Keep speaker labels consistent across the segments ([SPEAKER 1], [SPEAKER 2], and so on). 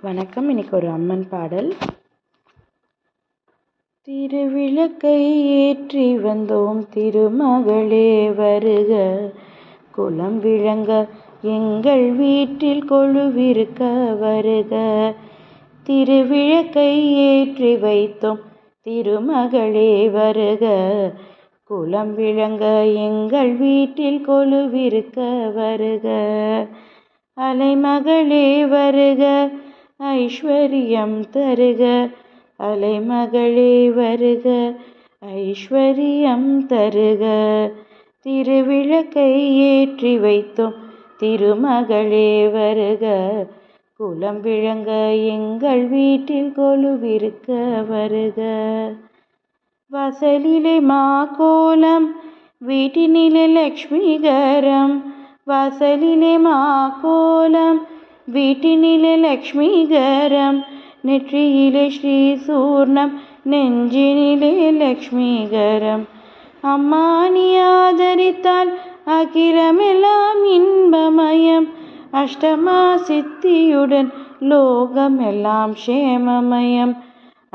[SPEAKER 1] வணக்கம். இன்னைக்கு ஒரு அம்மன் பாடல். திருவிளக்கை ஏற்றி வந்தோம் திருமகளே வருக. குலம் விளங்க எங்கள் வீட்டில் கொழுவிருக்க வருக. திருவிளக்கை ஏற்றி வைத்தோம் திருமகளே வருக. குலம் விளங்க எங்கள் வீட்டில் கொழுவிருக்க வருக. அலைமகளே வருக. ஐஸ்வர்யம் தருக. அலைமகளே வருக. ஐஸ்வர்யம் தருக. திருவிளக்கை ஏற்றி வைத்தோம். திருமகளே வருக. குலம் விளங்க எங்கள் வீட்டில் கொலுவிருக்க வருக. வசலிலே மா கோலம் வீட்டினிலே லக்ஷ்மிகரம் வசலிலே மா கோலம் വീട്ടിനിലെ ലക്ഷ്മീകരം നെറ്റിയിലെ ശ്രീസൂർണം നെഞ്ചിനിലെ ലക്ഷ്മീകരം. അമ്മാനിയാദരിത്താൽ അഖിലമെല്ലാം ഇൻപമയം അഷ്ടമാസിദ്ധിയുടൻ ലോകമെല്ലാം ക്ഷേമമയം.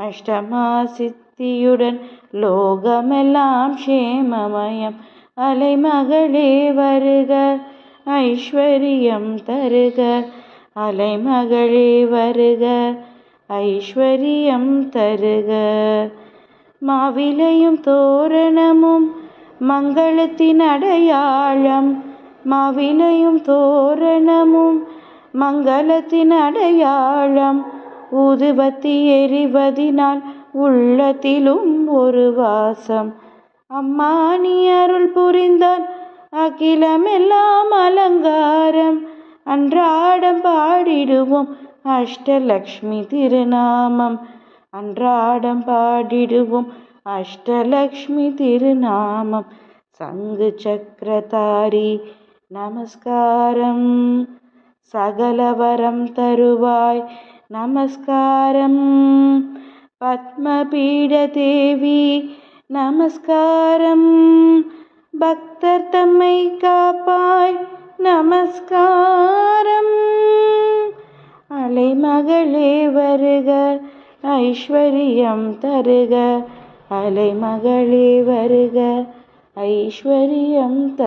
[SPEAKER 1] അഷ്ടമാസിദ്ധിയുടൻ ലോകമെല്ലാം ക്ഷേമമയം. അലൈമകളെ വരുക ഐശ്വര്യം തരുക. அலைமகளே வருக ஐஸ்வரியம் தருக. மாவிலையும் தோரணமும் மங்களத்தின் அடையாளம் மாவிலையும் தோரணமும் மங்களத்தின் அடையாளம். ஊதுபத்தி எறிவதினால் உள்ளத்திலும் ஒரு வாசம். அம்மா நீ அருள் புரிந்தால் அகிலமெல்லாம் அலங்காரம். அன்றாடம் பாடிடுவோம். அஷ்டலக்ஷ்மி திருநாமம். அன்றாடம் பாடிடுவோம். அஷ்டலக்ஷ்மி திருநாமம். சங்கு சக்கரதாரி நமஸ்காரம். சகலவரம் தருவாய் நமஸ்காரம். பத்மபீட தேவி நமஸ்காரம். பக்தர் தம்மை காப்பாய் நமஸ்காரம். அலைமகளே வருக ஐஸ்வர்யம் தருக. அலைமகளே வருக ஐஸ்வர்யம் த